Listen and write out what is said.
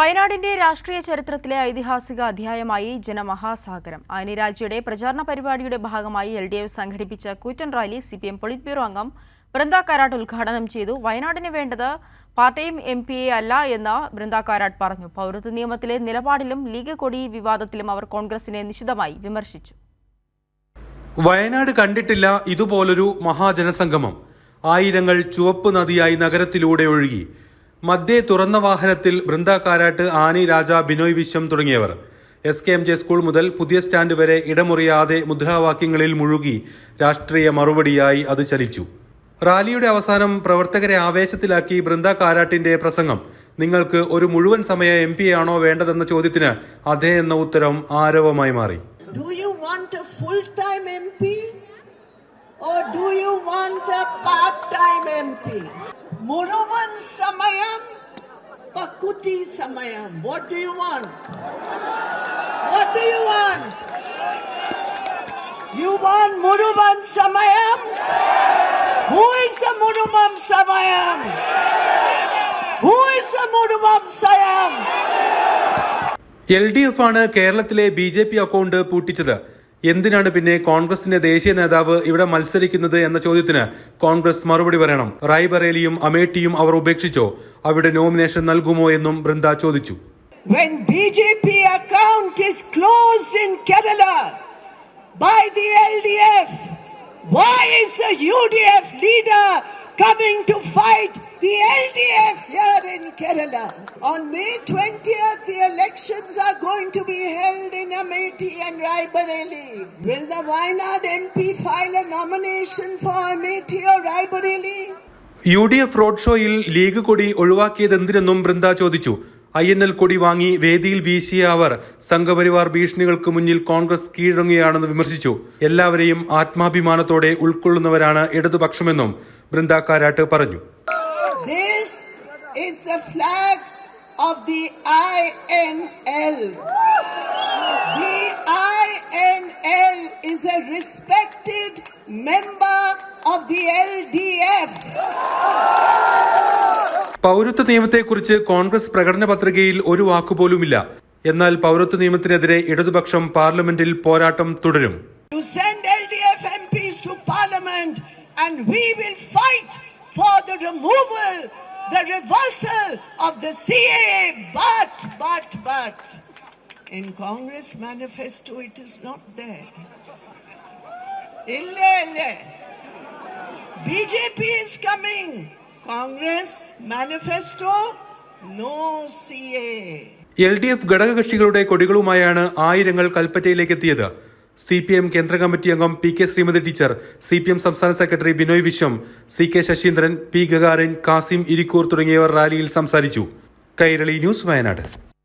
വയനാടിന്റെ രാഷ്ട്രീയ ചരിത്രത്തിലെ ഐതിഹാസിക അധ്യായമായി ജനമഹാസാഗരം. ആനിരാജയുടെ പ്രചാരണ പരിപാടിയുടെ ഭാഗമായി എൽ ഡി എഫ് സംഘടിപ്പിച്ച കൂറ്റൻ rally C P M politburo അംഗം ബൃന്ദ കാരാട്ട് ഉദ്ഘാടനം ചെയ്തു. വയനാടിന് വേണ്ടത് പാർട്ടിയും എം പി എ അല്ല എന്ന് ബൃന്ദ കാരാട്ട് പറഞ്ഞു. പൗരത്വ നിയമത്തിലെ നിലപാടിലും ലീഗ് കൊടി വിവാദത്തിലും അവർ കോൺഗ്രസിനെ നിശിതമായി വിമർശിച്ചു. വയനാട് കണ്ടിട്ടില്ല ഇതുപോലൊരു മഹാജനസംഗമം. ആയിരങ്ങൾ ചുവപ്പ് നദിയായി നഗരത്തിലൂടെ ഒഴുകി. മധ്യേ തുറന്ന വാഹനത്തിൽ ബൃന്ദ കാരാട്ട് ആനി രാജ ബിനോയ് വിശ്വം തുടങ്ങിയവർ. S K M J school മുതൽ പുതിയ സ്റ്റാൻഡ് വരെ ഇടമുറിയാതെ മുദ്രാവാക്യങ്ങളിൽ മുഴുകി രാഷ്ട്രീയ മറുപടിയായി അത് ചലിച്ചു. റാലിയുടെ അവസാനം പ്രവർത്തകരെ ആവേശത്തിലാക്കി ബൃന്ദ കാരാട്ടിന്റെ പ്രസംഗം. നിങ്ങൾക്ക് ഒരു മുഴുവൻ സമയ എം പി ആണോ വേണ്ടതെന്ന ചോദ്യത്തിന് അതേ എന്ന ഉത്തരം ആരവമായി മാറി. Or do you want a part-time MP? Muruvan Samayam, Pakuti Samayam. What do you want? What do you want? You want Muruvan Samayam? Who is the Muruvan Samayam? Who is the Muruvan Samayam? L D F ആണ് കേരളത്തിലെ B J P account പൂട്ടിച്ചത് എന്തിനാണ് പിന്നെ കോൺഗ്രസിന്റെ ദേശീയ നേതാവ് ഇവിടെ മത്സരിക്കുന്നത് എന്ന ചോദ്യത്തിന് കോൺഗ്രസ് മറുപടി പറയണം. റായ്ബറേലിയും അമേഠിയും അവർ ഉപേക്ഷിച്ചോ? അവിടെ നോമിനേഷൻ നൽകുമോ എന്നും ബൃന്ദ ചോദിച്ചു. When BJP account is closed in Kerala by the LDF, why is the UDF leader coming to fight the LDF here in Kerala? On May 20th, the elections are going to be held in Amethi and Raibareli. Will the Wayanad MP file a nomination for Amethi or Raibareli? U D F road ഷോയിൽ league കൊടി ഒഴിവാക്കിയതെന്തിനെന്നും ബൃന്ദ ചോദിച്ചു I N L കൊടി വാങ്ങി വേദിയിൽ വീശിയ അവർ സംഘപരിവാർ ഭീഷണികൾക്ക് മുന്നിൽ കോൺഗ്രസ് കീഴടങ്ങുകയാണെന്ന് വിമർശിച്ചു എല്ലാവരെയും ആത്മാഭിമാനത്തോടെ ഉൾക്കൊള്ളുന്നവരാണ് ഇടതുപക്ഷമെന്നും ബൃന്ദ കാരാട്ട് പറഞ്ഞു is the flag of the INL. The INL is a respected member of the LDF. പൗരത്വ നിയമത്തെക്കുറിച്ച് കോൺഗ്രസ് പ്രകടന പത്രികയിൽ ഒരു വാക്കുപോലുമില്ല എന്നാൽ പൗരത്വ നിയമത്തിനെതിരെ ഇടതുപക്ഷം പാർലമെന്റിൽ പോരാട്ടം തുടരും You send LDF MPs to parliament and we will fight for the removal, the reversal of the CAA. But, but, but, in Congress manifesto it is not there. BJP is coming. Congress manifesto, no CAA. L D F ഘടകകക്ഷികളുടെ കൊടികളുമായാണ് ആയിരങ്ങൾ കൽപ്പറ്റയിലേക്ക് എത്തിയത് C P M കേന്ദ്ര committee അംഗം P K Sreemathi teacher C P M സംസ്ഥാന secretary Binoy Viswam C K Saseendran P Gagarin Kasim Irikkur തുടങ്ങിയവർ റാലിയിൽ സംസാരിച്ചു. കൈരളി ന്യൂസ് വയനാട്.